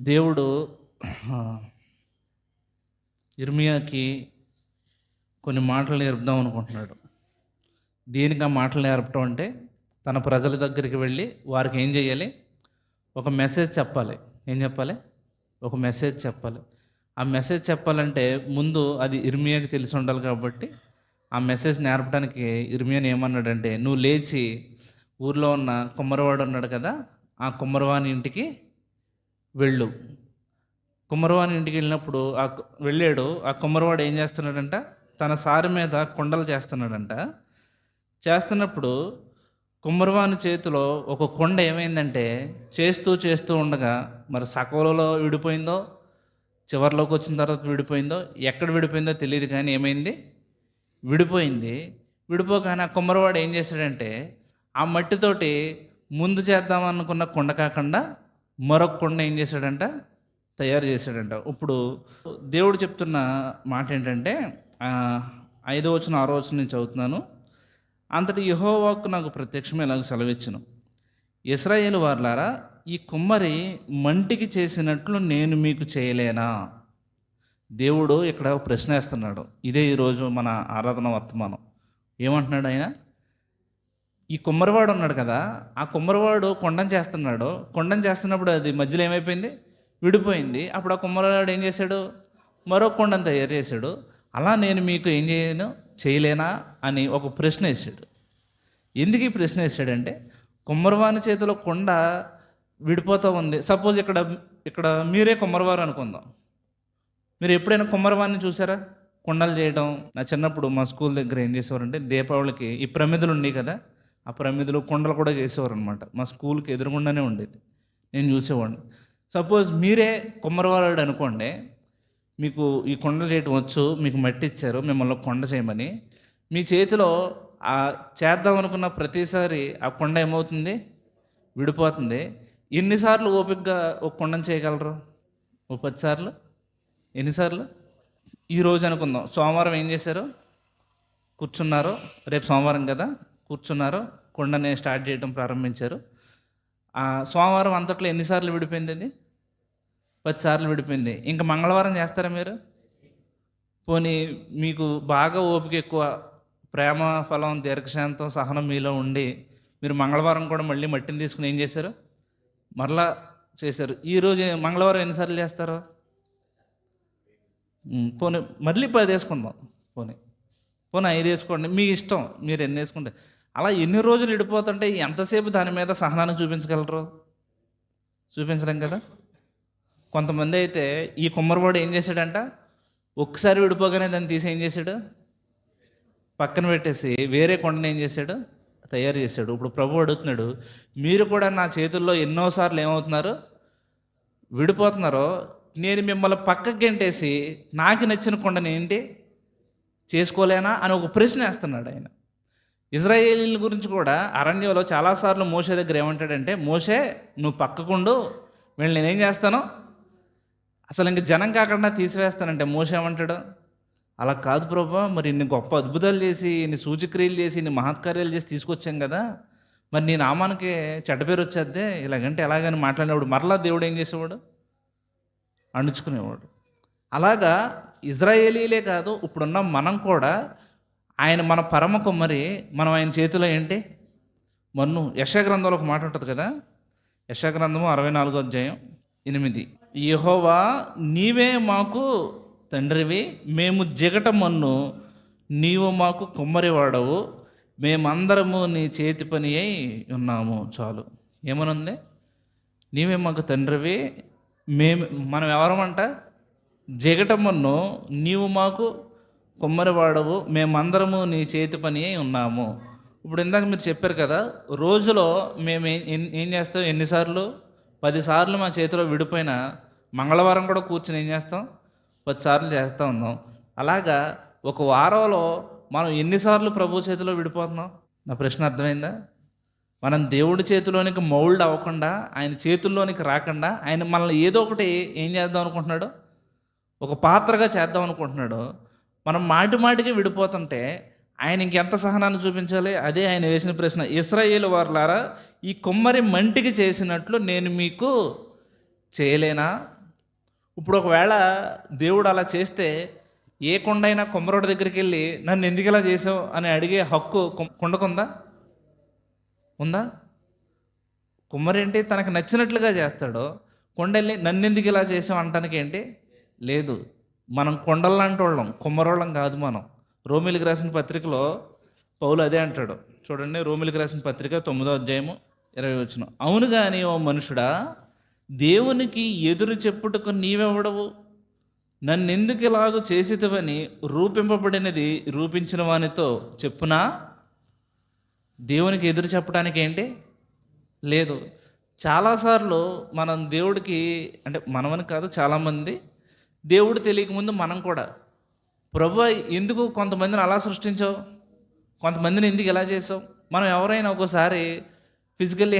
దేవుడు ఇర్మియాకి కొన్ని మాటలు నేర్పుదాం అనుకుంటున్నాడు. దేనికి ఆ మాటలు నేర్పడం అంటే తన ప్రజల దగ్గరికి వెళ్ళి వారికి ఏం చేయాలి? ఒక మెసేజ్ చెప్పాలి. ఏం చెప్పాలి? ఒక మెసేజ్ చెప్పాలి. ఆ మెసేజ్ చెప్పాలంటే ముందు అది ఇర్మియాకి తెలిసి ఉండాలి కాబట్టి ఆ మెసేజ్ నేర్పడానికి ఇర్మియాని ఏమన్నాడంటే నువ్వు లేచి ఊర్లో ఉన్న కుమ్మరవాడు ఉన్నాడు కదా ఆ కుమ్మరవాని ఇంటికి వెళ్ళు. కుమ్మరవాని ఇంటికి వెళ్ళినప్పుడు ఆ కు- వెళ్ళాడు. ఆ కుమ్మరవాడు ఏం చేస్తున్నాడంట? తన సారి మీద కుండలు చేస్తున్నాడంట. చేస్తున్నప్పుడు కుమ్మరవాని చేతిలో ఒక కొండ ఏమైందంటే చేస్తూ చేస్తూ ఉండగా మరి సకవలలో విడిపోయిందో చివరిలోకి వచ్చిన తర్వాత విడిపోయిందో ఎక్కడ విడిపోయిందో తెలియదు కానీ ఏమైంది? విడిపోయింది. విడిపోగానే ఆ కుమ్మరవాడు ఏం చేశాడంటే ఆ మట్టితోటి ముందు చేద్దామనుకున్న కొండ కాకుండా మరొక కొండ ఏం చేశాడంట? తయారు చేశాడంట. ఇప్పుడు దేవుడు చెప్తున్న మాట ఏంటంటే ఐదో వచ్చిన ఆరో వచ్చిన నేను చదువుతున్నాను. అంతటి యహోవాకు నాకు ప్రత్యక్షమే ఇలాగ సెలవిచ్చును. ఇస్రాయేల్ వార్లారా ఈ కుమ్మరి మంటికి చేసినట్లు నేను మీకు చేయలేనా? దేవుడు ఇక్కడ ప్రశ్న వేస్తున్నాడు ఇదే ఈరోజు మన ఆరాధన వర్తమానం. ఏమంటున్నాడు ఆయన? ఈ కుమ్మరివాడు ఉన్నాడు కదా ఆ కుమ్మరివాడు కొండం చేస్తున్నాడు. కొండం చేస్తున్నప్పుడు అది మధ్యలో ఏమైపోయింది? విడిపోయింది. అప్పుడు ఆ కుమ్మరివాడు ఏం చేశాడు? మరో కొండను తయారు చేశాడు. అలా నేను మీకు ఏం చేయను? చేయలేనా? అని ఒక ప్రశ్న వేసాడు ఎందుకు ఈ ప్రశ్న వేసాడంటే కుమ్మరివాని చేతిలో కొండ విడిపోతూ ఉంది. సపోజ్ ఇక్కడ ఇక్కడ మీరే కుమ్మరివారు అనుకుందాం. మీరు ఎప్పుడైనా కుమ్మరివాన్ని చూసారా? కుండలు చేయడం. నా చిన్నప్పుడు మా స్కూల్ దగ్గర ఏం చేసేవారంటే దీపావళికి ఈ ప్రమిదలు ఉన్నాయి కదా ఆ ప్రమిదలు కుండలు కూడా చేసేవారు అనమాట మా స్కూల్కి ఎదురుగుండానే ఉండేది. నేను చూసేవాడిని. సపోజ్ మీరే కుమ్మరవాడు అనుకోండి మీకు ఈ కొండలు చేయటం వచ్చు మీకు మట్టి ఇచ్చారు మిమ్మల్ని కొండ చేయమని మీ చేతిలో ఆ చేద్దాం అనుకున్న ప్రతిసారి ఆ కొండ ఏమవుతుంది? విడిపోతుంది. ఎన్నిసార్లు ఓపికగా ఒక కొండను చేయగలరు? ఓ పది సార్లు ఎన్నిసార్లు? ఈ రోజు అనుకుందాం. సోమవారం ఏం చేశారు? కూర్చున్నారు. రేపు సోమవారం కదా? కూర్చున్నారు. కొండని స్టార్ట్ చేయడం ప్రారంభించారు. సోమవారం అంతట్లో ఎన్నిసార్లు విడిపోయింది అది పదిసార్లు విడిపోయింది. ఇంకా మంగళవారం చేస్తారా మీరు? పోనీ మీకు బాగా ఓపిక ఎక్కువ ప్రేమ ఫలం దీర్ఘశాంతం సహనం మీలో ఉండి మీరు మంగళవారం కూడా మళ్ళీ మట్టిని తీసుకుని ఏం చేశారు? మరలా చేశారు. ఈరోజు మంగళవారం ఎన్నిసార్లు చేస్తారు? పోనీ మళ్ళీ పది వేసుకుందాం. పోనీ. పోనీ ఐదు వేసుకోండి. మీ ఇష్టం. మీరు ఎన్ని వేసుకుంటే అలా ఎన్ని రోజులు విడిపోతుంటే ఎంతసేపు దాని మీద సహనాన్ని చూపించగలరు? చూపించలేం కదా? కొంతమంది అయితే ఈ కుమ్మరివాడు ఏం చేశాడంట? ఒక్కసారి విడిపోగానే దాన్ని తీసి ఏం చేశాడు? పక్కన పెట్టేసి వేరే కొండను ఏం చేశాడు? తయారు చేశాడు. ఇప్పుడు ప్రభు అడుగుతున్నాడు మీరు కూడా నా చేతుల్లో ఎన్నోసార్లు ఏమవుతున్నారు? విడిపోతున్నారో? నేను మిమ్మల్ని పక్కకి గెంటేసి నాకు నచ్చిన కొండని ఏంటి? చేసుకోలేనా? అని ఒక ప్రశ్న వేస్తున్నాడు ఆయన. ఇజ్రాయేలీల గురించి కూడా అరణ్యంలో చాలాసార్లు మోసే దగ్గర ఏమంటాడంటే మోసే నువ్వు పక్కకుండు వీళ్ళు నేనేం చేస్తాను? అసలు ఇంక జనం కాకుండా తీసివేస్తానంటే మోసే ఏమంటాడు? అలా కాదు ప్రభా మరి ఇన్ని గొప్ప అద్భుతాలు చేసి ఇన్ని సూచక్రియలు చేసి ఇన్ని మహత్కార్యాలు చేసి తీసుకొచ్చాం కదా. మరి నీ నామానికి చెడ్డ పేరు వచ్చేద్దే? ఇలాగంటే ఎలాగని మాట్లాడినప్పుడు మరలా దేవుడు ఏం చేసేవాడు? అణుచుకునేవాడు అలాగా ఇజ్రాయేలీలే కాదు ఇప్పుడున్న మనం కూడా ఆయన మన పరమ కుమ్మరి మనం ఆయన చేతిలో ఏంటి? మన్ను. యశగ్రంథంలో ఒక మాట ఉంటుంది కదా? యశగ్రంథము అరవై నాలుగో అధ్యాయం ఎనిమిది. యహోవా నీవే మాకు తండ్రివి మేము జిగట మన్ను నీవు మాకు కుమ్మరివాడవు మేమందరము నీ చేతి పని అయి ఉన్నాము. చాలు. ఏమనుంది? నీవే మాకు తండ్రివి మేము మనం ఎవరమంట? జగటమ్మను నీవు మాకు కుమ్మరివాడవు మేమందరము నీ చేతి పని అయి ఉన్నాము. ఇప్పుడు ఇందాక మీరు చెప్పారు కదా రోజులో మేము ఏం- ఏం చేస్తాం? ఎన్నిసార్లు? పదిసార్లు మా చేతిలో విడిపోయిన మంగళవారం కూడా కూర్చొని ఏం చేస్తాం? పదిసార్లు చేస్తూ ఉన్నాం. అలాగా ఒక వారంలో మనం ఎన్నిసార్లు ప్రభు చేతిలో విడిపోతున్నాం? నా ప్రశ్న అర్థమైందా? మనం దేవుడి చేతిలోనికి మౌల్డ్ అవ్వకుండా ఆయన చేతుల్లోనికి రాకుండా ఆయన మనల్ని ఏదో ఒకటి ఏం చేద్దాం అనుకుంటున్నాడు? ఒక పాత్రగా చేద్దాం అనుకుంటున్నాడు. మనం మాటి మాటికి విడిపోతుంటే ఆయన ఇంకెంత సహనాన్ని చూపించాలి? అదే ఆయన వేసిన ప్రశ్న. ఇస్రాయేల్ వారులారా ఈ కుమ్మరి మంటికి చేసినట్లు నేను మీకు చేయలేనా? ఇప్పుడు ఒకవేళ దేవుడు అలా చేస్తే ఏ కొండైనా కుమ్మరోడి దగ్గరికి వెళ్ళి నన్ను ఎందుకు ఇలా చేసావు? అని అడిగే హక్కు కొండకుందా కుండకుందా? ఉందా? కుమ్మరేంటి? తనకు నచ్చినట్లుగా చేస్తాడో. కొండల్ని నన్ను ఎందుకు ఇలా చేసావు? అంటానికి ఏంటి? లేదు. మనం కొండల్లాంటి వాళ్ళం కుమ్మరోళ్ళం కాదు మనం. రోమిలికి రాసిన పత్రికలో పౌలు అదే అంటాడు. చూడండి రోమిలికి రాసిన పత్రిక తొమ్మిదో అధ్యాయము ఇరవై వచ్చిన. అవును కానీ ఓ మనుషుడా దేవునికి ఎదురు చెప్పుటకు నీవెవడవు? నన్నెందుకు ఇలాగ చేసేదివని రూపింపబడినది రూపించిన వానితో చెప్పునా? దేవునికి ఎదురు చెప్పడానికి ఏంటి? లేదు. చాలాసార్లు మనం దేవుడికి అంటే మనమని కాదు చాలామంది దేవుడు తెలియకముందు మనం కూడా ప్రభు ఎందుకు కొంతమందిని అలా సృష్టించావు? కొంతమందిని ఎందుకు ఇలా చేసావు? మనం ఎవరైనా ఒక్కోసారి ఫిజికల్లీ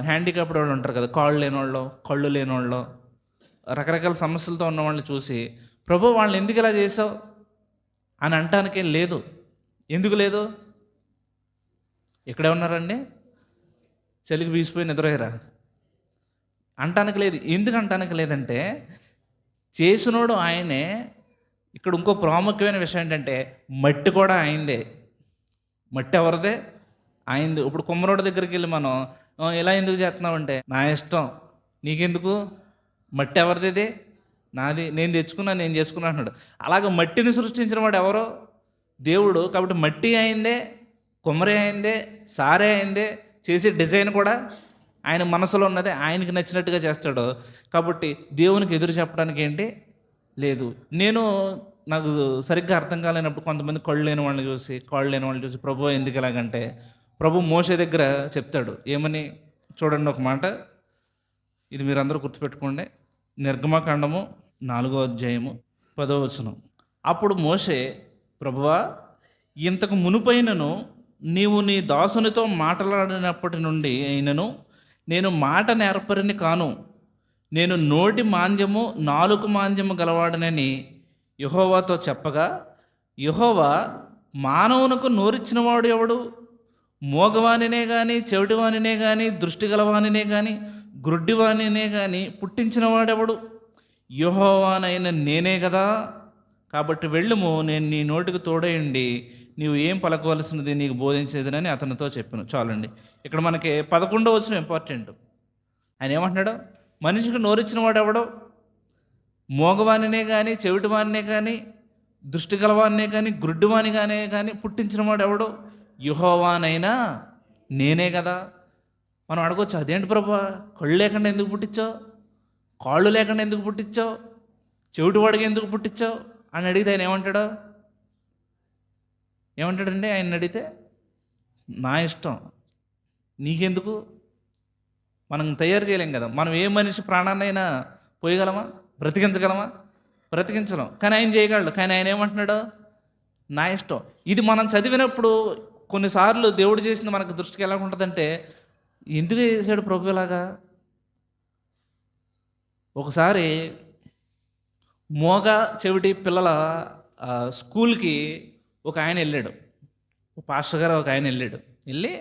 హ్యాండిక్యాప్డ్ వాళ్ళు ఉంటారు కదా కాళ్ళు లేని వాళ్ళు కళ్ళు లేని వాళ్ళు రకరకాల సమస్యలతో ఉన్న వాళ్ళని చూసి ప్రభు వాళ్ళని ఎందుకు ఇలా చేసావు? అని అంటానికేం లేదు. ఎందుకు లేదు? ఇక్కడే ఉన్నారండి? చలికి బీసిపోయి నిద్రయ్యరా అంటానికి లేదు. ఎందుకు అంటానికి లేదంటే చేసినోడు ఆయనే. ఇక్కడ ఇంకో ప్రాముఖ్యమైన విషయం ఏంటంటే మట్టి కూడా ఆయనదే. మట్టి ఎవరిదే? ఆయనది. ఇప్పుడు కుమ్మరోడి దగ్గరికి వెళ్ళి మనం ఇలా ఎందుకు చేస్తున్నామంటే నా ఇష్టం. నీకెందుకు? మట్టి ఎవరిది ఇది? నాది నేను తెచ్చుకున్నా నేను చేసుకున్నా అంటున్నాడు. మట్టిని సృష్టించిన వాడు ఎవరో? దేవుడు. కాబట్టి మట్టి అయిందే కుమ్మరి అయిందే సారే అయిందే చేసే డిజైన్ కూడా ఆయన మనసులో ఉన్నదే ఆయనకి నచ్చినట్టుగా చేస్తాడు. కాబట్టి దేవునికి ఎదురు చెప్పడానికి ఏంటి? లేదు. నేను నాకు సరిగ్గా అర్థం కాలేనప్పుడు కొంతమంది కళ్ళు లేని వాళ్ళని చూసి కాళ్ళు లేని వాళ్ళని చూసి ప్రభు ఎందుకు ఇలాగంటే? ప్రభు మోసే దగ్గర చెప్తాడు. ఏమని? చూడండి ఒక మాట. ఇది మీరందరూ గుర్తుపెట్టుకోండి. నిర్గమకాండము నాలుగో అధ్యాయము పదో వచనం. అప్పుడు మోషే ప్రభువా ఇంతకు మునుపైనను నీవు నీ దాసునితో మాట్లాడినప్పటి నుండి అయినను నేను మాట నేర్పరిని కాను. నేను నోటి మాంద్యము నాలుగు మాంద్యము గలవాడనని యహోవాతో చెప్పగా యహోవా మానవునకు నోరిచ్చినవాడు ఎవడు? మోగవానినే కానీ చెవిటివానినే కానీ దృష్టి గలవానినే కానీ గ్రుడ్డివానినే కానీ పుట్టించినవాడెవడు? యహోవానైన నేనే కదా కాబట్టి వెళ్ళుము నేను నీ నోటికి తోడయండి నీవు ఏం పలకవలసినది నీకు బోధించేదినని అతనితో చెప్పాను. చాలండి. ఇక్కడ మనకి పదకొండో వచ్చిన ఇంపార్టెంట్. ఆయన ఏమంటున్నాడు? మనిషికి నోరిచ్చిన వాడు ఎవడో మోగవానినే కానీ చెవిటివానినే కానీ దృష్టి గలవానినే కానీ గ్రుడ్డివానిగానే కానీ పుట్టించిన వాడు ఎవడో యుహోవానైనా నేనే కదా. మనం అడగొచ్చు అదేంటి ప్రభా? కళ్ళు లేకుండా ఎందుకు పుట్టించావు? కాళ్ళు లేకుండా ఎందుకు పుట్టించావు? చెవిటి వాడికి ఎందుకు పుట్టించావు? అని అడిగితే ఆయన ఏమంటాడు? ఏమంటాడండి ఆయన అడిగితే నా ఇష్టం. నీకెందుకు? మనం తయారు చేయలేం కదా. మనం ఏ మనిషి ప్రాణాన్నైనా పోయగలమా? బ్రతికించగలమా? బ్రతికించలేం. కానీ ఆయన చేయగలడు. కానీ ఆయన ఏమంటున్నాడు? నా ఇష్టం. ఇది మనం చదివినప్పుడు కొన్నిసార్లు దేవుడు చేసింది మనకు దృష్టికి ఎలా ఉంటుందంటే ఎందుకు చేశాడు ప్రభు ఇలాగా? ఒకసారి మోగ చెవిటి పిల్లల స్కూల్కి ఒక ఆయన వెళ్ళాడు. పాస్టర్ గారు ఒక ఆయన వెళ్ళాడు. వెళ్ళి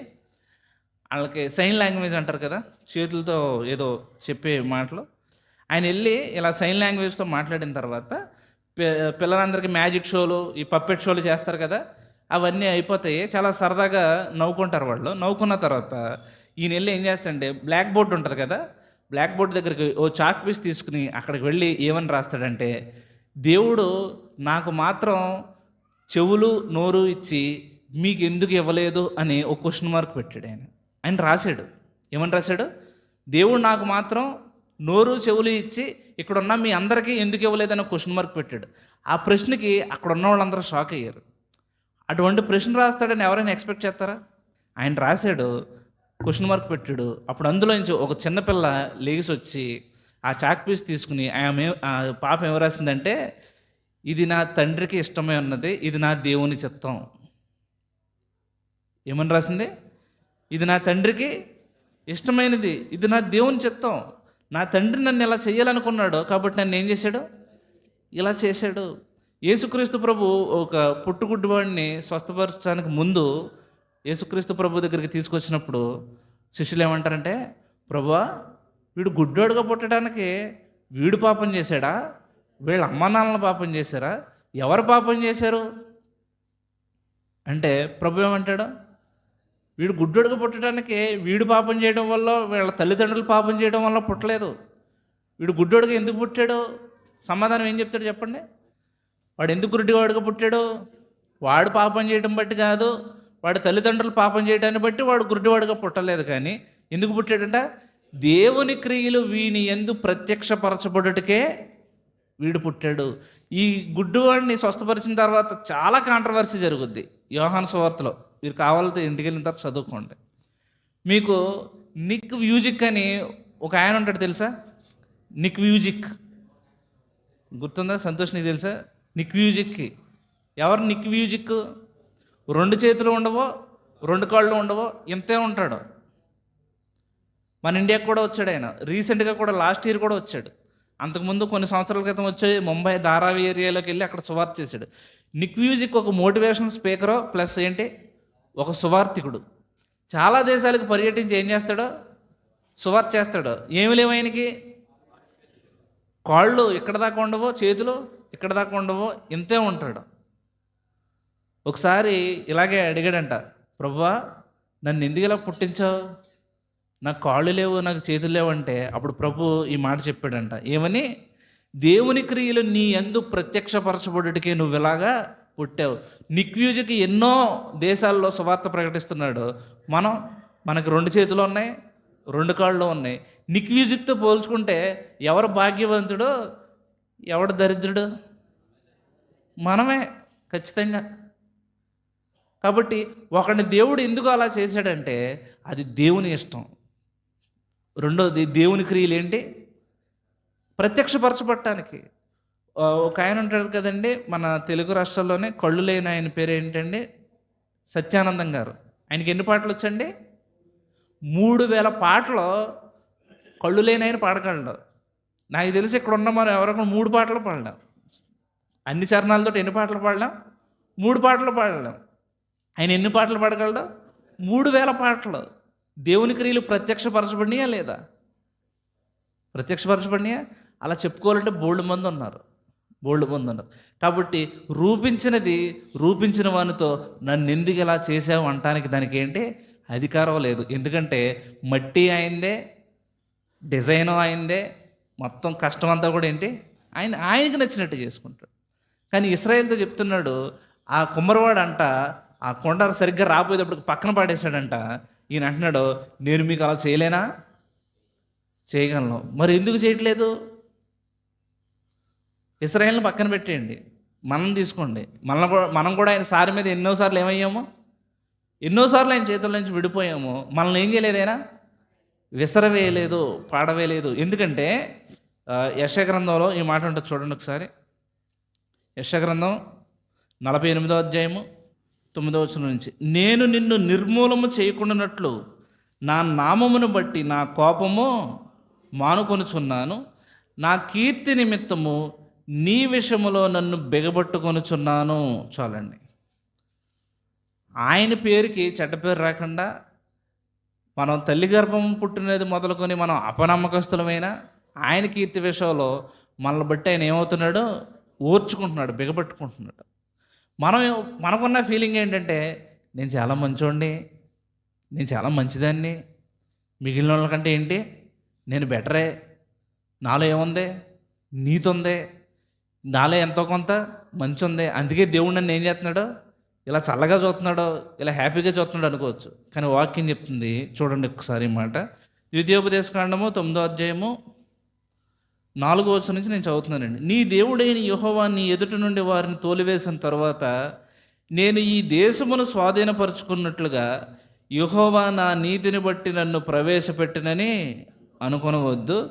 వాళ్ళకి సైన్ లాంగ్వేజ్ అంటారు కదా చేతులతో ఏదో చెప్పే మాటలు. ఆయన వెళ్ళి ఇలా సైన్ లాంగ్వేజ్తో మాట్లాడిన తర్వాత పిల్లలందరికీ మ్యాజిక్ షోలు ఈ పప్పెట్ షోలు చేస్తారు కదా అవన్నీ అయిపోతాయి. చాలా సరదాగా నవ్వుకుంటారు వాళ్ళు. నవ్వుకున్న తర్వాత ఈయన వెళ్ళి ఏం చేస్తాడంటే బ్లాక్ బోర్డ్ ఉంటుంది కదా బ్లాక్ బోర్డ్ దగ్గరికి ఓ చాక్ పీస్ తీసుకుని అక్కడికి వెళ్ళి ఏమని రాస్తాడంటే దేవుడు నాకు మాత్రం చెవులు నోరు ఇచ్చి మీకు ఎందుకు ఇవ్వలేదు అని ఒక క్వశ్చన్ మార్క్ పెట్టాడు ఆయన. ఆయన రాశాడు. ఏమని రాశాడు? దేవుడు నాకు మాత్రం నోరు చెవులు ఇచ్చి ఇక్కడ ఉన్న మీ అందరికీ ఎందుకు ఇవ్వలేదని క్వశ్చన్ మార్క్ పెట్టాడు. ఆ ప్రశ్నకి అక్కడ ఉన్న వాళ్ళందరూ షాక్ అయ్యారు. అటువంటి ప్రశ్న రాస్తాడని ఎవరైనా ఎక్స్పెక్ట్ చేస్తారా? ఆయన రాశాడు క్వశ్చన్ మార్క్ పెట్టాడు. అప్పుడు అందులో నుంచి ఒక చిన్నపిల్ల లేగిసి వచ్చి ఆ చాక్ పీస్ తీసుకుని ఆమె పాప ఏం రాసిందంటే ఇది నా తండ్రికి ఇష్టమై ఉన్నది ఇది నా దేవుని చిత్తం. ఏమని రాసింది? ఇది నా తండ్రికి ఇష్టమైనది. ఇది నా దేవుని చిత్తం. నా తండ్రి నన్ను ఇలా చేయాలనుకున్నాడు కాబట్టి నన్ను ఏం చేశాడు? ఇలా చేశాడు. యేసుక్రీస్తు ప్రభు ఒక పుట్టుగుడ్డివాడిని స్వస్థపరచడానికి ముందు యేసుక్రీస్తు ప్రభు దగ్గరికి తీసుకొచ్చినప్పుడు శిష్యులు ఏమంటారంటే ప్రభా వీడు గుడ్డోడుగా పుట్టడానికి వీడు పాపం చేశాడా? వీళ్ళ అమ్మ నాన్నల పాపం చేశారా? ఎవరు పాపం చేశారు? అంటే ప్రభు ఏమంటాడు? వీడు గుడ్డోడుగా పుట్టడానికి వీడు పాపం చేయడం వల్ల వీళ్ళ తల్లిదండ్రులు పాపం చేయడం వల్ల పుట్టలేదు. వీడు గుడ్డోడుగా ఎందుకు పుట్టాడు? సమాధానం ఏం చెప్తాడు చెప్పండి? వాడు ఎందుకు గుడ్డివాడుగా పుట్టాడు? వాడు పాపం చేయడం బట్టి కాదు వాడి తల్లిదండ్రులు పాపం చేయడాన్ని బట్టి వాడు గుడ్డివాడుగా పుట్టలేదు కానీ ఎందుకు పుట్టాడంట? దేవుని క్రియలు వీని ఎందు ప్రత్యక్షపరచబడుటకే వీడు పుట్టాడు. ఈ గుడ్డువాడిని స్వస్థపరిచిన తర్వాత చాలా కాంట్రవర్సీ జరుగుద్ది. యోహాన్ సువార్తలో. మీరు కావాలంటే ఇంటికి వెళ్ళిన తర్వాత చదువుకోండి. మీకు నిక్ మ్యూజిక్ అని ఒక ఆయన ఉంటాడు తెలుసా? Nick Vujicic. గుర్తుందా? సంతోష్ నీకు తెలుసా? నిక్ మ్యూజిక్కి ఎవరు నిక్ మ్యూజిక్? రెండు చేతులు ఉండవో రెండు కాళ్ళు ఉండవో ఇంతే ఉంటాడు. మన ఇండియాకి కూడా వచ్చాడు ఆయన. రీసెంట్గా కూడా లాస్ట్ ఇయర్ కూడా వచ్చాడు. అంతకుముందు కొన్ని సంవత్సరాల క్రితం వచ్చి ముంబై ధారావి ఏరియాలోకి వెళ్ళి అక్కడ సువార్త చేశాడు. నిక్ మ్యూజిక్ ఒక మోటివేషనల్ స్పీకరు ప్లస్ ఏంటి? ఒక సువార్థికుడు. చాలా దేశాలకు పర్యటించి ఏం చేస్తాడో? సువార్త చేస్తాడు. ఏమి లేవు ఆయనకి? కాళ్ళు ఇక్కడ దాకా ఉండవో చేతులు ఇక్కడ దాకా ఉండవో ఇంతే ఉంటాడు. ఒకసారి ఇలాగే అడిగాడంట ప్రభువా నన్ను ఎందుకు ఇలా పుట్టించావు? నాకు కాళ్ళు లేవు నాకు చేతులు లేవు అంటే అప్పుడు ప్రభు ఈ మాట చెప్పాడంట. ఏమని? దేవుని క్రియలు నీ ఎందు ప్రత్యక్షపరచబడుటికే నువ్వు ఇలాగా పుట్టావు. నిక్వ్యూజ్కి ఎన్నో దేశాల్లో సువార్త ప్రకటిస్తున్నాడు. మనం మనకు రెండు చేతులు ఉన్నాయి రెండు కాళ్ళు ఉన్నాయి. నిక్వ్యూజిక్తో పోల్చుకుంటే ఎవరు భాగ్యవంతుడు ఎవడు దరిద్రుడు? మనమే ఖచ్చితంగా. కాబట్టి ఒకడిని దేవుడు ఎందుకు అలా చేశాడంటే అది దేవుని ఇష్టం. రెండోది దేవుని క్రియలు ఏంటి ప్రత్యక్షపరచబడటానికి ఒక ఆయన ఉంటాడు కదండి మన తెలుగు రాష్ట్రాల్లోనే కళ్ళు లేని ఆయన పేరు ఏంటండి సత్యానందం గారు. ఆయనకి ఎన్ని పాటలు వచ్చండి మూడు వేల పాటలు కళ్ళు లేని ఆయన పాడగలడు. నాకు తెలిసి ఇక్కడ ఉన్న మనం ఎవరైనా మూడు పాటలు పాడలేం అన్ని చరణాలతో ఎన్ని పాటలు పాడలేం మూడు పాటలు పాడలేం ఆయన ఎన్ని పాటలు పాడగలడు? మూడు వేల పాటలు. దేవుని క్రియలు ప్రత్యక్షపరచబడినాయా లేదా? ప్రత్యక్షపరచబడినాయా? అలా చెప్పుకోవాలంటే బోల్డ్ మంది ఉన్నారు. బోల్డ్ మంది ఉన్నారు. కాబట్టి రూపించినది రూపించిన వానితో నన్ను ఎందుకు ఇలా చేసావు అంటానికి దానికి ఏంటి అధికారం లేదు. ఎందుకంటే మట్టి అయిందే డిజైన్ అయిందే మొత్తం కష్టం అంతా కూడా ఏంటి? ఆయన ఆయనకి నచ్చినట్టు చేసుకుంటాడు. కానీ ఇస్రాయేల్తో చెప్తున్నాడు ఆ కుమ్మరవాడు అంట ఆ కొండ సరిగ్గా రాబోయేటప్పుడు పక్కన పాడేశాడంట. ఈయన అంటున్నాడు నేను మీకు అలా చేయలేనా? చేయగలను. మరి ఎందుకు చేయట్లేదు? ఇస్రాయల్ని పక్కన పెట్టేయండి. మనం తీసుకోండి. మన కూడా మనం కూడా ఆయన సారి మీద ఎన్నోసార్లు ఏమయ్యామో? ఎన్నోసార్లు ఆయన చేతుల నుంచి విడిపోయాము. మనల్ని ఏం చేయలేదైనా? విసరవేయలేదు పాడవేయలేదు. ఎందుకంటే యశగ్రంథంలో ఈ మాట ఉంటుంది చూడండి ఒకసారి. యశగ్రంథం నలభై ఎనిమిదో అధ్యాయము. తొమ్మిదవ వచనం నుంచి నేను నిన్ను నిర్మూలము చేయకుండానట్లు నా నామమును బట్టి నా కోపము మానుకొనుచున్నాను. నా కీర్తి నిమిత్తము నీ విషయములో నన్ను బిగబట్టుకొనుచున్నాను. చాలండి. ఆయన పేరుకి చెడ్డ పేరు రాకుండా మనం తల్లి గర్భం పుట్టినది మొదలుకొని మనం అపనమ్మకస్తులమైన ఆయన కీర్తి విషయంలో మనల్ని బట్టి ఆయన ఏమవుతున్నాడు? ఓర్చుకుంటున్నాడు బిగపట్టుకుంటున్నాడు మనం మనకున్న ఫీలింగ్ ఏంటంటే నేను చాలా మంచోడిని నేను చాలా మంచిదాన్ని మిగిలిన వాళ్ళకంటే ఏంటి నేను బెటరే నాలో ఏముంది నీతి ఉంది నాలో ఎంతో కొంత మంచి ఉంది అందుకే దేవుడు నన్ను ఏం చేస్తున్నాడు ఇలా చల్లగా చూస్తున్నాడో ఇలా హ్యాపీగా చూస్తున్నాడు అనుకోవచ్చు. కానీ వాక్యం చెప్తుంది చూడండి ఒకసారి మాట. ద్వితీయోపదేశ కాండము తొమ్మిదో అధ్యాయము నాలుగో వచ్చిన నుంచి నేను చదువుతున్నానండి. నీ దేవుడైన యెహోవా ఎదుటి నుండి వారిని తోలివేసిన తర్వాత నేను ఈ దేశమును స్వాధీనపరుచుకున్నట్లుగా యుహోవా నా నీతిని బట్టి నన్ను ప్రవేశపెట్టినని అనుకునవద్దు.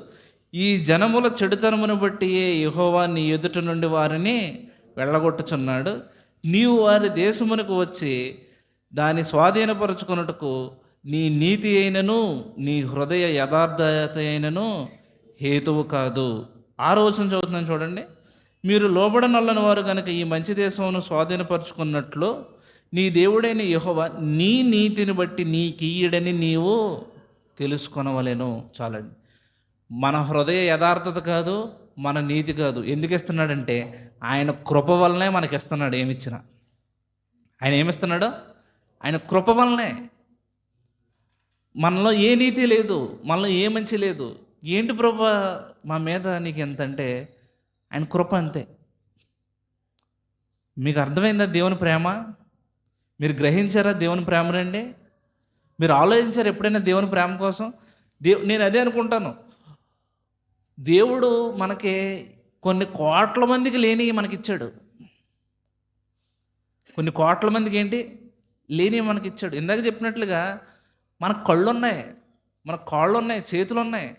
ఈ జనముల చెడుతనమును బట్టి యెహోవా నీ ఎదుట నుండి వారిని వెళ్ళగొట్టుచున్నాడు. నీవు వారి దేశమునకు వచ్చి దాని స్వాధీనపరుచుకున్నట్టుకు నీ నీతి అయినను నీ హృదయ యథార్థత అయినను హేతువు కాదు. ఆ రోజున చదువుతున్నాను చూడండి. మీరు లోబడనొల్లని వారు కనుక ఈ మంచి దేశమును స్వాధీనపరుచుకున్నట్లు నీ దేవుడైన యహోవ నీ నీతిని బట్టి నీకీయడని నీవు తెలుసుకొనవలేను చాలండి. మన హృదయ యథార్థత కాదు మన నీతి కాదు. ఎందుకు ఇస్తున్నాడంటే ఆయన కృప వల్లనే మనకి ఇస్తున్నాడు ఏమిచ్చినా. ఆయన ఏమిస్తున్నాడు? ఆయన కృప వల్లనే మనలో ఏ నీతి లేదు మనలో ఏ మంచి లేదు. ఏంటి ప్రభా మా మీద నీకు ఎంత అంటే ఆయన కృప అంతే. మీకు అర్థమైందా దేవుని ప్రేమ? మీరు గ్రహించారా దేవుని ప్రేమ రండి? మీరు ఆలోచించారు ఎప్పుడైనా దేవుని ప్రేమ కోసం? దేవు నేను అదే అనుకుంటాను. దేవుడు మనకి కొన్ని కోట్ల మందికి లేని మనకిచ్చాడు. కొన్ని కోట్ల మందికి ఏంటి? లేని మనకి ఇచ్చాడు ఇందాక చెప్పినట్లుగా మన కళ్ళు ఉన్నాయి మన కాళ్ళు ఉన్నాయి చేతులు ఉన్నాయి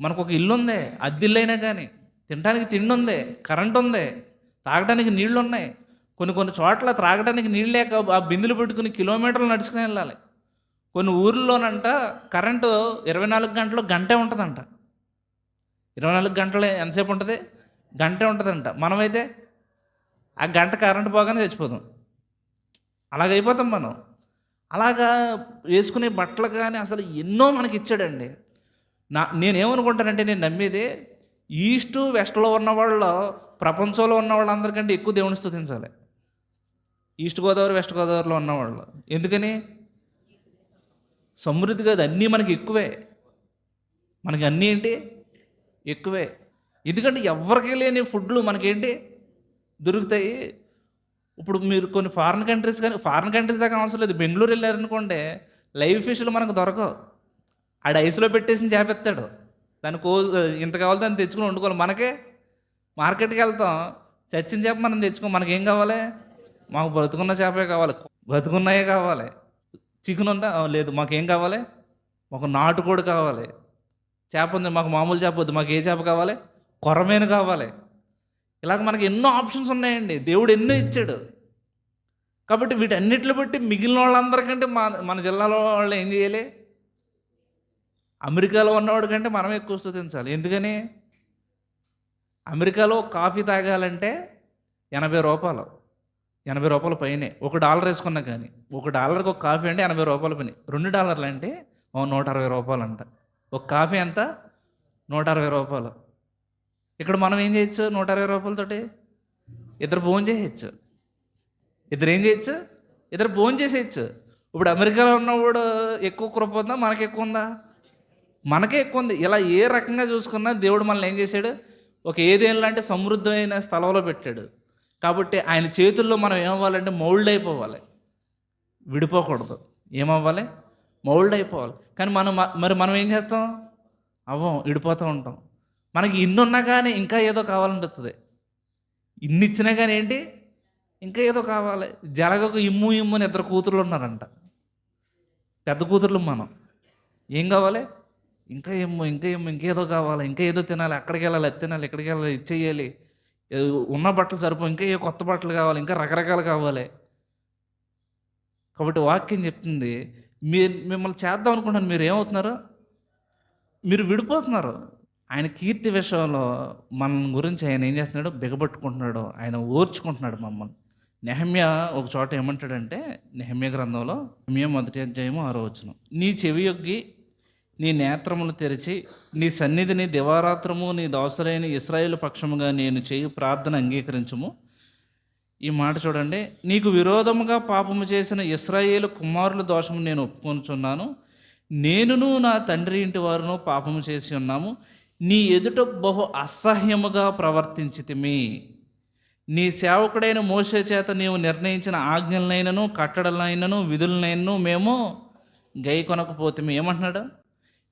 మనకు ఒక ఇల్లు ఉంది అద్దిల్లైనా కానీ తినడానికి తిండి ఉంది కరెంట్ ఉంది తాగడానికి నీళ్ళు ఉన్నాయి కొన్ని కొన్ని చోట్ల త్రాగడానికి నీళ్ళు లేక ఆ బిందులు పెట్టుకుని కిలోమీటర్లు నడుచుకుని వెళ్ళాలి. కొన్ని ఊర్లోనంట కరెంటు ఇరవై నాలుగు గంటలు గంటే ఉంటుందంట. ఇరవై నాలుగు గంటలు ఎంతసేపు ఉంటుంది? గంటే ఉంటుందంట. మనమైతే ఆ గంట కరెంటు పోగానే చచ్చిపోతాం. అలాగైపోతాం మనం. అలాగా వేసుకునే బట్టలు కానీ అసలు ఎన్నో మనకి ఇచ్చాడండి నా నేనేమనుకుంటానంటే నేను నమ్మేది ఈస్ట్ వెస్ట్లో ఉన్న వాళ్ళు ప్రపంచంలో ఉన్న వాళ్ళందరికంటే ఎక్కువ దేవుని స్థుతించాలి ఈస్ట్ గోదావరి వెస్ట్ గోదావరిలో ఉన్నవాళ్ళు. ఎందుకని? సమృద్ధి కాదు అన్నీ మనకి ఎక్కువే. మనకి అన్నీ ఏంటి? ఎక్కువే. ఎందుకంటే ఎవరికీ లేని ఫుడ్లు మనకేంటి? దొరుకుతాయి. ఇప్పుడు మీరు కొన్ని ఫారిన్ కంట్రీస్ కానీ ఫారిన్ కంట్రీస్ దాకా అవసరం లేదు. బెంగళూరు వెళ్ళారనుకోండి లైవ్ ఫిష్లు మనకు దొరకవు. ఆడ ఐస్లో పెట్టేసి చేపెత్తాడు దాని కో ఇంత కావాలి దాన్ని తెచ్చుకొని వండుకోవాలి. మనకే మార్కెట్కి వెళ్తాం. చచ్చిన చేప మనం తెచ్చుకో. మనకేం కావాలి? మాకు బ్రతుకున్న చేపే కావాలి. బ్రతుకున్నాయే కావాలి. చికెన్ ఉందా? లేదు. మాకేం కావాలి? మాకు నాటుకోడి కావాలి. చేప ఉంది. మాకు మామూలు చేప వద్దు. మాకు ఏ చేప కావాలి? కొరమేను కావాలి. ఇలాగ మనకి ఎన్నో ఆప్షన్స్ ఉన్నాయండి. దేవుడు ఎన్నో ఇచ్చాడు. కాబట్టి వీటన్నిటిని బట్టి మిగిలిన వాళ్ళందరికంటే మన మన జిల్లాలో వాళ్ళు ఏం చేయాలి? అమెరికాలో ఉన్నవాడి కంటే మనం ఎక్కువ స్థుతించాలి ఎందుకని? అమెరికాలో కాఫీ తాగాలంటే ఎనభై రూపాయలు. ఎనభై రూపాయల పైనే. ఒక డాలర్ వేసుకున్నా కానీ. ఒక డాలర్కి ఒక కాఫీ అంటే ఎనభై రూపాయల పైన. రెండు డాలర్లు అంటే నూట అరవై రూపాయలు అంట. ఒక కాఫీ ఎంత? నూట అరవై రూపాయలు. ఇక్కడ మనం ఏం చేయొచ్చు? నూట అరవై రూపాయలతోటి ఇద్దరు భోజనం చేయొచ్చు. ఇద్దరు ఏం చేయొచ్చు? ఇద్దరు భోజనం చేసేయచ్చు. ఇప్పుడు అమెరికాలో ఉన్నవాడు ఎక్కువ కృప ఉందా మనకి ఎక్కువ ఉందా? మనకే ఎక్కువ ఉంది. ఇలా ఏ రకంగా చూసుకున్నా దేవుడు మనల్ని ఏం చేశాడు? ఒక ఏదేళ్ళు అంటే సమృద్ధమైన స్థలంలో పెట్టాడు. కాబట్టి ఆయన చేతుల్లో మనం ఏమవ్వాలంటే మౌల్డ్ అయిపోవాలి. విడిపోకూడదు. ఏమవ్వాలి? మౌల్డ్ అయిపోవాలి. కానీ మనం మరి మనం ఏం చేస్తాం? అవ్వం విడిపోతూ ఉంటాం. మనకి ఇన్ని ఉన్నా కానీ ఇంకా ఏదో కావాలనిపిస్తుంది ఇన్ని ఇచ్చినా కానీ ఏంటి? ఇంకా ఏదో కావాలి. జరగకు ఇమ్ము ఇమ్ము అని ఇద్దరు కూతుర్లు ఉన్నారంట. పెద్ద కూతుర్లు మనం. ఏం కావాలి? ఇంకా ఏమో ఇంకా ఏమో ఇంకేదో కావాలి ఇంకా ఏదో తినాలి అక్కడికి వెళ్ళాలి అది తినాలి ఇక్కడికి వెళ్ళాలి ఇది చేయాలి. ఉన్న బట్టలు సరిపో ఇంకా ఏ కొత్త బట్టలు కావాలి ఇంకా రకరకాలు కావాలి. కాబట్టి వాక్యం చెప్తుంది మీరు మిమ్మల్ని చేద్దాం అనుకున్నాను మీరు ఏమవుతున్నారు? మీరు విడిపోతున్నారు. ఆయన కీర్తి విషయంలో మన గురించి ఆయన ఏం చేస్తున్నాడు? బిగబట్టుకుంటున్నాడు ఆయన ఓర్చుకుంటున్నాడు మమ్మల్ని. నెహమ్య ఒక చోట ఏమంటాడంటే నెహమ్య గ్రంథంలో నెహమ్య మొదటి అధ్యాయము ఆరో వచ్చును నీ చెవి యొగ్గి నీ నేత్రములు తెరిచి నీ సన్నిధిని దివారాత్రము నీ దాసులైన ఇస్రాయేల్ పక్షముగా నేను చేయు ప్రార్థన అంగీకరించము. ఈ మాట చూడండి. నీకు విరోధముగా పాపము చేసిన ఇస్రాయేల్ కుమారుల దోషము నేను ఒప్పుకొనుచున్నాను. నేనును నా తండ్రి ఇంటి వారును పాపము చేసి ఉన్నాము. నీ ఎదుట బహు అసహ్యముగా ప్రవర్తించితిమి. నీ సేవకుడైన మోసే చేత నీవు నిర్ణయించిన ఆజ్ఞలనైనను కట్టడలైనను విధులనైనను మేము గై కొనకపోతే ఏమంటున్నాడు?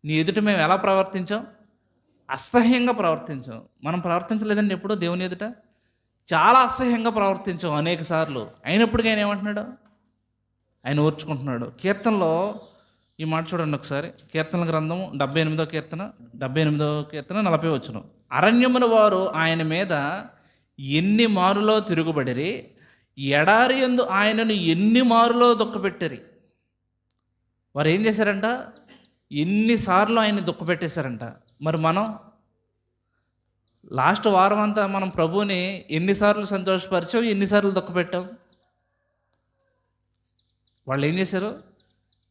నీ ఎదుట మేము ఎలా ప్రవర్తించాం? అసహ్యంగా ప్రవర్తించాం. మనం ప్రవర్తించలేదండి ఎప్పుడో దేవుని ఎదుట? చాలా అసహ్యంగా ప్రవర్తించాం అనేక సార్లు. అయినప్పటికీ ఆయన ఏమంటున్నాడు? ఆయన ఓర్చుకుంటున్నాడు. కీర్తనలో ఈ మాట చూడండి ఒకసారి. కీర్తన గ్రంథం డెబ్బై ఎనిమిదో కీర్తన డెబ్బై ఎనిమిదో కీర్తన నలభై వచ్చును అరణ్యమున వారు ఆయన మీద ఎన్ని మారులో తిరుగుబడిరి? ఎడారి ఎందు ఆయనను ఎన్ని మారులో దుఃఖపెట్టిరి వారు ఏం చేశారంట? ఎన్నిసార్లు ఆయన్ని దుఃఖపెట్టేశారంట. మరి మనం లాస్ట్ వారం అంతా మనం ప్రభువుని ఎన్నిసార్లు సంతోషపరిచాం ఎన్నిసార్లు దుఃఖపెట్టాం? వాళ్ళు ఏం చేశారు?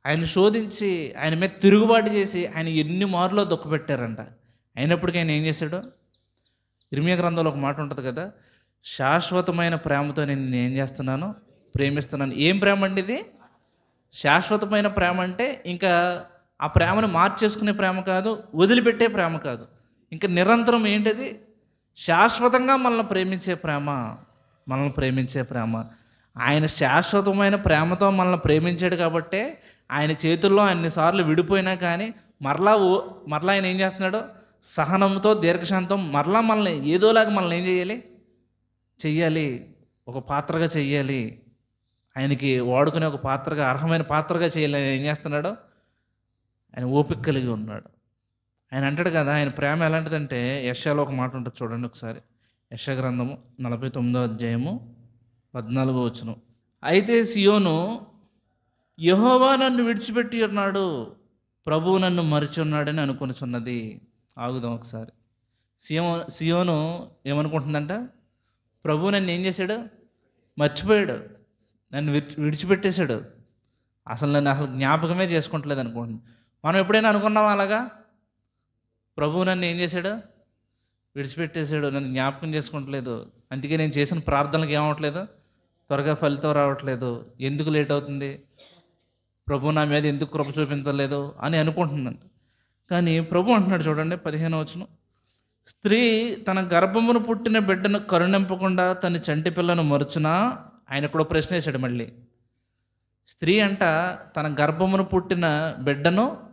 ఆయన శోధించి ఆయన మీద తిరుగుబాటు చేసి ఆయన ఎన్ని మారులో దుఃఖపెట్టారంట. అయినప్పటికీ ఆయన ఏం చేశాడు? ఇర్మియ గ్రంథంలో ఒక మాట ఉంటుంది కదా శాశ్వతమైన ప్రేమతో నేను ఏం చేస్తున్నాను? ప్రేమిస్తున్నాను. ఏం ప్రేమ అండి ఇది? శాశ్వతమైన ప్రేమ అంటే ఇంకా ఆ ప్రేమను మార్చేసుకునే ప్రేమ కాదు వదిలిపెట్టే ప్రేమ కాదు. ఇంకా నిరంతరం ఏంటిది? శాశ్వతంగా మనల్ని ప్రేమించే ప్రేమ మనల్ని ప్రేమించే ప్రేమ. ఆయన శాశ్వతమైన ప్రేమతో మనల్ని ప్రేమించాడు కాబట్టే ఆయన చేతుల్లో అన్నిసార్లు విడిపోయినా కానీ మరలా ఓ మరలా ఆయన ఏం చేస్తున్నాడు? సహనంతో దీర్ఘశాంతం మరలా మనల్ని ఏదోలాగా మనల్ని ఏం చేయాలి? చెయ్యాలి. ఒక పాత్రగా చెయ్యాలి. ఆయనకి వాడుకునే ఒక పాత్రగా అర్హమైన పాత్రగా చేయాలి ఆయన ఏం చేస్తున్నాడు? ఆయన ఓపిక కలిగి ఉన్నాడు. ఆయన అంటాడు కదా ఆయన ప్రేమ ఎలాంటిదంటే యశాలో ఒక మాట ఉంటుంది చూడండి ఒకసారి. యశ గ్రంథము నలభై తొమ్మిదో అధ్యాయము పద్నాలుగో వచ్చును అయితే సియోను యహోవా నన్ను విడిచిపెట్టి ఉన్నాడు ప్రభువు నన్ను మరిచి ఉన్నాడని అనుకునిచున్నది. ఆగుదాం ఒకసారి. సియో సియోను ఏమనుకుంటుందంట? ప్రభు నన్ను ఏం చేశాడు? మర్చిపోయాడు. నన్ను విడిచి విడిచిపెట్టేశాడు. అసలు నన్ను అసలు జ్ఞాపకమే చేసుకుంటలేదు అనుకుంటుంది మనం ఎప్పుడైనా అనుకున్నాం అలాగా? ప్రభువు నన్ను ఏం చేశాడు? విడిచిపెట్టేశాడు. నన్ను జ్ఞాపకం చేసుకుంటలేదు. అందుకే నేను చేసిన ప్రార్థనలకు ఏమవట్లేదు త్వరగా ఫలితం రావట్లేదు. ఎందుకు లేట్ అవుతుంది? ప్రభు నా మీద ఎందుకు కృప చూపించలేదు? అని అనుకుంటున్నాను. కానీ ప్రభు అంటున్నాడు చూడండి పదిహేను వచ్చిన స్త్రీ తన గర్భమును పుట్టిన బిడ్డను కరుణింపకుండా తన చంటి పిల్లను మరుచునా? ఆయన కూడా ప్రశ్న వేశాడు మళ్ళీ. స్త్రీ అంట తన గర్భమును పుట్టిన బిడ్డను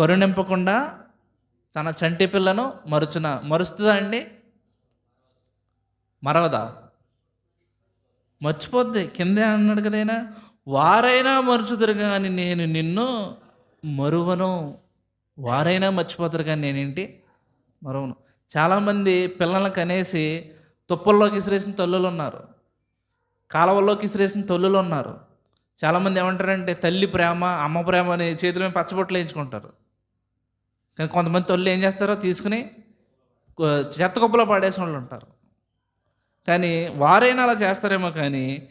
కరుణింపకుండా తన చంటి పిల్లను మరుచున మరుస్తుందా అండి? మరవదా? మర్చిపోద్ది. కిందే అన్నాడు కదైనా వారైనా మరుచుదురు కానీ నేను నిన్ను మరువను. వారైనా మర్చిపోతారు కానీ నేనేంటి? మరవను. చాలామంది పిల్లలకు అనేసి తుప్పల్లోకి ఇసిరేసిన తల్లులు ఉన్నారు. కాలువల్లోకి ఇసిరేసిన తల్లులు ఉన్నారు. చాలామంది ఏమంటారంటే తల్లి ప్రేమ అమ్మ ప్రేమ అని చేతుల మీద పచ్చబొట్లు వేయించుకుంటారు. కానీ కొంతమంది తల్లు ఏం చేస్తారో తీసుకుని చెత్త కుప్పలో పడేసిన వాళ్ళు ఉంటారు. కానీ వారైనా అలా చేస్తారేమో కానీ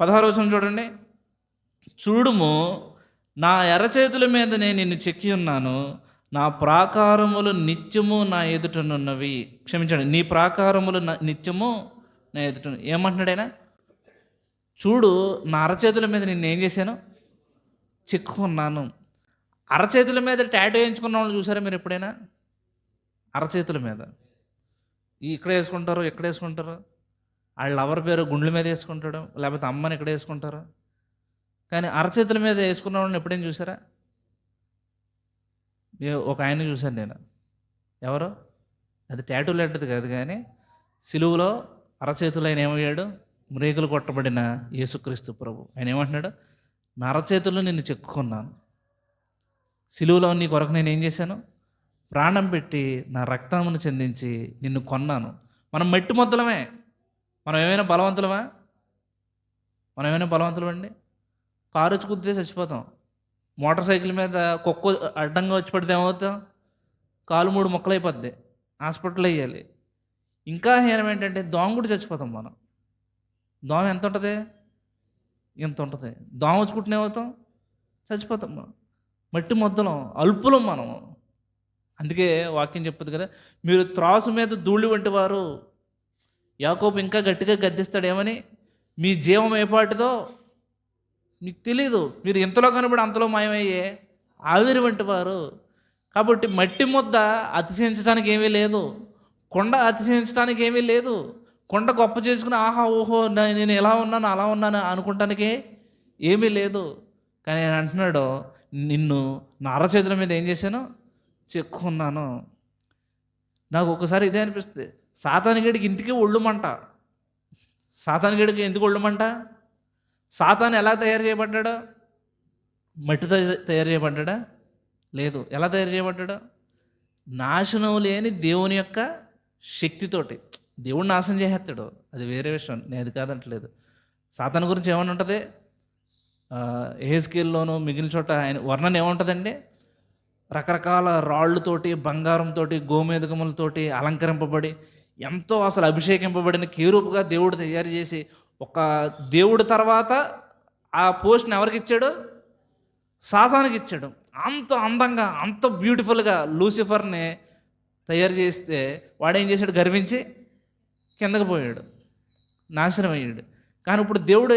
పదహారు రోజులు చూడండి. చూడుము నా ఎర్రచేతుల మీద నేను నిన్ను చెక్కి ఉన్నాను నా ప్రాకారములు నిత్యము నా ఎదుటనున్నవి. క్షమించండి నీ ప్రాకారములు నిత్యము నా ఎదుట ఏమంటున్నాడు ఆయన? చూడు నా అరచేతుల మీద నిన్ను ఏం చేశాను? చెక్కున్నాను. అరచేతుల మీద ట్యాటూ వేయించుకున్న వాళ్ళు చూసారా మీరు ఎప్పుడైనా? అరచేతుల మీద. ఇక్కడ వేసుకుంటారు ఎక్కడ వేసుకుంటారు. వాళ్ళ లవర్ పేరు గుండెల మీద వేసుకుంటాడు లేకపోతే అమ్మని ఇక్కడ వేసుకుంటారు. కానీ అరచేతుల మీద వేసుకున్న వాళ్ళని ఎప్పుడైనా చూసారా? ఒక ఆయన చూశాను నేను. ఎవరు? అది ట్యాటూ లాంటిది కాదు కానీ సిలువులో అరచేతులు ఆయన ఏమయ్యాడు? మ్రేకులు కొట్టబడిన యేసుక్రీస్తు ప్రభు. ఆయన ఏమంటున్నాడు? నా అరచేతుల్లో నిన్ను చెక్కుకున్నాను సిలువులో నీ కొరకు నేను ఏం చేశాను? ప్రాణం పెట్టి నా రక్తమును చెందించి నిన్ను కొన్నాను. మనం మెట్టు మొద్దలమే మనం ఏమైనా బలవంతులమా? మనం ఏమైనా బలవంతులం అండి? కారు వచ్చి కుదితే చచ్చిపోతాం. మోటార్ సైకిల్ మీద కుక్క అడ్డంగా వచ్చి పడితే ఏమవుతాం? కాలు మూడు మొక్కలైపోద్ది. హాస్పిటల్ వేయాలి. ఇంకా హీనం ఏంటంటే దోమ కూడా చచ్చిపోతాం మనం. దోమ ఎంత ఉంటుంది? ఎంత ఉంటుంది? దోమ వచ్చి కుట్టిన అవుతాం చచ్చిపోతాం మనం. మట్టి ముద్దలం అల్పులం మనం. అందుకే వాక్యం చెప్పదు కదా మీరు త్రాసు మీద ధూళి వంటి వారు యాకోబు ఇంకా గట్టిగా గద్దిస్తాడేమని మీ జీవం ఏపాటిదో మీకు తెలీదు. మీరు ఎంతలో కనబడి అంతలో మాయమయ్యే ఆవిరి వంటి వారు. కాబట్టి మట్టి ముద్ద అతిశయించడానికి ఏమీ లేదు. కొండ అతిశయించడానికి ఏమీ లేదు. కొండ గొప్ప చేసుకుని ఆహా ఓహో నేను ఎలా ఉన్నాను అలా ఉన్నాను అనుకుంటానికి ఏమీ లేదు. కానీ ఆయన అంటున్నాడు నిన్ను నా అరచేతుల మీద ఏం చేశాను చెక్కున్నాను. నాకు ఒకసారి ఇదే అనిపిస్తుంది. సాతానిగడికి ఇంటికి ఒళ్ళుమంట. సాతానిగడికి ఎందుకు ఒళ్ళుమంట? సాతాను ఎలా తయారు చేయబడ్డాడు? మట్టితో తయారు చేయబడ్డా లేదు. ఎలా తయారు చేయబడ్డాడో? నాశనం లేని దేవుని యొక్క శక్తితోటి. దేవుడు నాశనం చేసేస్తాడు. అది వేరే విషయం. నేను అది కాదంటలేదు. సాతాను గురించి ఏమని ఉంటుంది? ఏహెస్కేల్లోనూ మిగిలిన చోట ఆయన వర్ణన ఏముంటుందండి? రకరకాల రాళ్ళతోటి బంగారంతోటి గోమేదకములతోటి అలంకరింపబడి ఎంతో అసలు అభిషేకింపబడిన కేరూపుగా దేవుడు తయారు చేసి ఒక దేవుడు తర్వాత ఆ పోస్ట్ని ఎవరికి ఇచ్చాడు? సాతానికి ఇచ్చాడు. అంత అందంగా అంత బ్యూటిఫుల్గా లూసిఫర్ని తయారు చేస్తే వాడేం చేశాడు? గర్వించి కిందకు పోయాడు. నాశనం అయ్యాడు కానీ ఇప్పుడు దేవుడు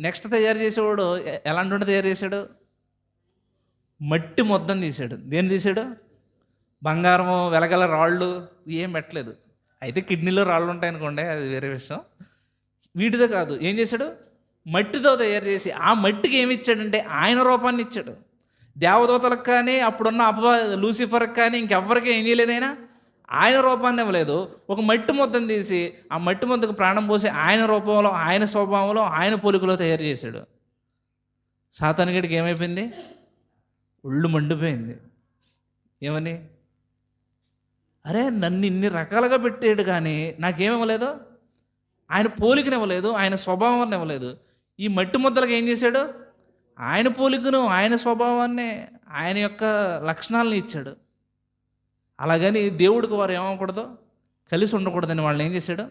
నెక్స్ట్ తయారు చేసేవాడు ఎలాంటి ఉండి తయారు చేశాడు? మట్టి మొత్తం తీశాడు. దేన్ని తీశాడు? బంగారం వెలగల రాళ్ళు ఏం పెట్టలేదు. అయితే కిడ్నీలో రాళ్ళు ఉంటాయి అనుకోండి అది వేరే విషయం. వీటితో కాదు ఏం చేశాడు? మట్టితో తయారు చేసి ఆ మట్టికి ఏమి ఇచ్చాడంటే ఆయన రూపాన్ని ఇచ్చాడు. దేవదూతలకు కానీ అప్పుడున్న అపవా లూసిఫర్కి కానీ ఇంకెవ్వరికి ఏం చేయలేదైనా ఆయన రూపాన్ని ఇవ్వలేదు ఒక మట్టి ముద్దను తీసి ఆ మట్టి ముద్దకు ప్రాణం పోసి ఆయన రూపంలో ఆయన స్వభావంలో ఆయన పోలికలో తయారు చేశాడు. సాతానిగడికి ఏమైపోయింది? ఒళ్ళు మండిపోయింది. ఏమని? అరే నన్ను ఇన్ని రకాలుగా పెట్టాడు కానీ నాకేమివ్వలేదు? ఆయన పోలికనివ్వలేదు ఆయన స్వభావాన్ని ఇవ్వలేదు ఈ మట్టి ముద్దలకు ఏం చేశాడు? ఆయన పోలికను ఆయన స్వభావాన్ని ఆయన యొక్క లక్షణాలను ఇచ్చాడు. అలాగని దేవుడికి వారు ఏమవకూడదు కలిసి ఉండకూడదని వాళ్ళని ఏం చేశాడు?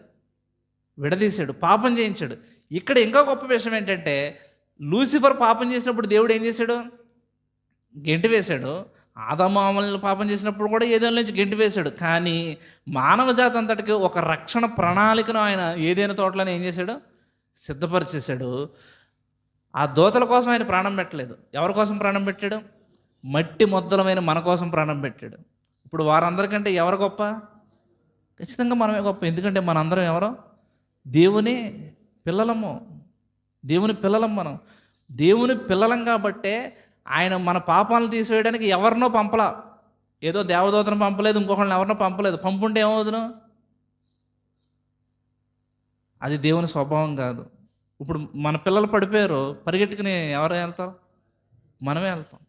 విడదీశాడు పాపం చేయించాడు. ఇక్కడ ఇంకా గొప్ప విషయం ఏంటంటే లూసిఫర్ పాపం చేసినప్పుడు దేవుడు ఏం చేశాడు? గెంటి వేశాడు. ఆదమామల్ని పాపం చేసినప్పుడు కూడా ఏదో నుంచి గెంటి వేశాడు. కానీ మానవ జాతి అంతటికి ఒక రక్షణ ప్రణాళికను ఆయన ఏదైనా తోటలోనే ఏం చేశాడు? సిద్ధపరిచేశాడు. ఆ దోతల కోసం ఆయన ప్రాణం పెట్టలేదు. ఎవరి కోసం ప్రాణం పెట్టాడు? మట్టి మొద్దలమైన మన కోసం ప్రాణం పెట్టాడు. ఇప్పుడు వారందరికంటే ఎవరు గొప్ప? ఖచ్చితంగా మనమే గొప్ప. ఎందుకంటే మనందరం ఎవరో? దేవుని పిల్లలము. దేవుని పిల్లలం మనం. దేవుని పిల్లలం కాబట్టే ఆయన మన పాపాలను తీసివేయడానికి ఎవరినో పంపలా. ఏదో దేవదూతను పంపలేదు ఇంకొకళ్ళని ఎవరినో పంపలేదు. పంపుంటే ఏమవుతును అది దేవుని స్వభావం కాదు. ఇప్పుడు మన పిల్లలు పడిపోయారు పరిగెట్టుకుని ఎవరు వెళ్తాం మనమే వెళ్తాం.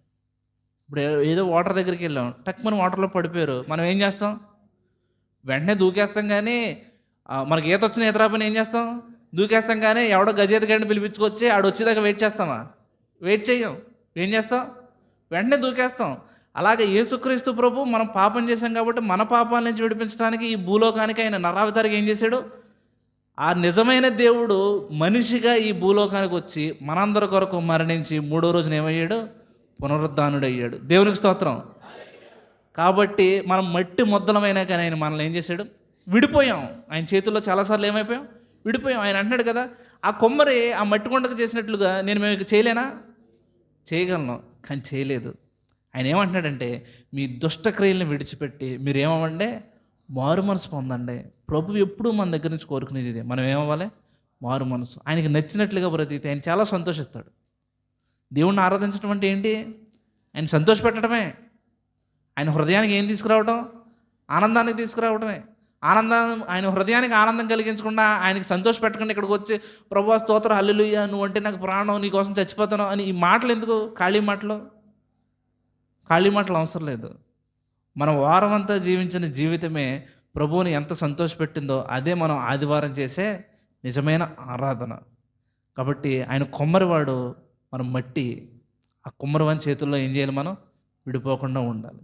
ఇప్పుడు ఏదో వాటర్ దగ్గరికి వెళ్ళాం. టక్ మన వాటర్లో పడిపోయారు. మనం ఏం చేస్తాం? వెంటనే దూకేస్తాం కానీ మనకి ఈత వచ్చిన ఈత రాపని ఏం చేస్తాం? దూకేస్తాం కానీ ఎవడో గజేత గండి పిలిపించుకొచ్చి ఆడు వచ్చేదాకా వెయిట్ చేస్తామా? వెయిట్ చేయం. ఏం చేస్తాం? వెంటనే దూకేస్తాం. అలాగే యేసుక్రీస్తు ప్రభు మనం పాపం చేశాం కాబట్టి మన పాపాల నుంచి విడిపించడానికి ఈ భూలోకానికి ఆయన నరావతారికి ఏం చేశాడు? ఆ నిజమైన దేవుడు మనిషిగా ఈ భూలోకానికి వచ్చి మనందరి కొరకు మరణించి మూడో రోజున ఏమయ్యాడు? పునరుద్ధానుడయ్యాడు. దేవునికి స్తోత్రం. కాబట్టి మనం మట్టి ముద్దలమైనా కానీ ఆయన మనల్ని ఏం చేశాడు? విడిపోయాం. ఆయన చేతుల్లో చాలాసార్లు ఏమైపోయాం? విడిపోయాం. ఆయన అంటున్నాడు కదా ఆ కొమ్మరి ఆ మట్టి కొండకు చేసినట్లుగా నేను మేము చేయలేనా? చేయగలను కానీ చేయలేదు. ఆయన ఏమంటున్నాడంటే మీ దుష్టక్రియలను విడిచిపెట్టి మీరు ఏమవ్వండి మారు మనసు పొందండి. ప్రభు ఎప్పుడూ మన దగ్గర నుంచి కోరుకునేది ఇదే. మనం ఏమవ్వాలి మారు మనసు. ఆయనకి నచ్చినట్లుగా బ్రతికితే ఆయన చాలా సంతోషిస్తాడు. దేవుణ్ణి ఆరాధించడం అంటే ఏంటి? ఆయన సంతోషపెట్టడమే. ఆయన హృదయానికి ఏం తీసుకురావడం ఆనందానికి తీసుకురావడమే ఆనందం ఆయన హృదయానికి ఆనందం కలిగించకుండా ఆయనకి సంతోష పెట్టకుండా ఇక్కడికి వచ్చి ప్రభా స్తోత్ర హల్లుయ్య నువ్వు అంటే నాకు ప్రాణం నీ కోసం చచ్చిపోతాను అని ఈ మాటలు ఎందుకు? ఖాళీ మాటలు? ఖాళీ మాటలు అవసరం లేదు. మనం వారం అంతా జీవించిన జీవితమే ప్రభువుని ఎంత సంతోషపెట్టిందో అదే మనం ఆదివారం చేసే నిజమైన ఆరాధన. కాబట్టి ఆయన కొమ్మరివాడు మనం మట్టి ఆ కుమ్మరివాని చేతుల్లో ఏం చేయాలి మనం? విడిపోకుండా ఉండాలి.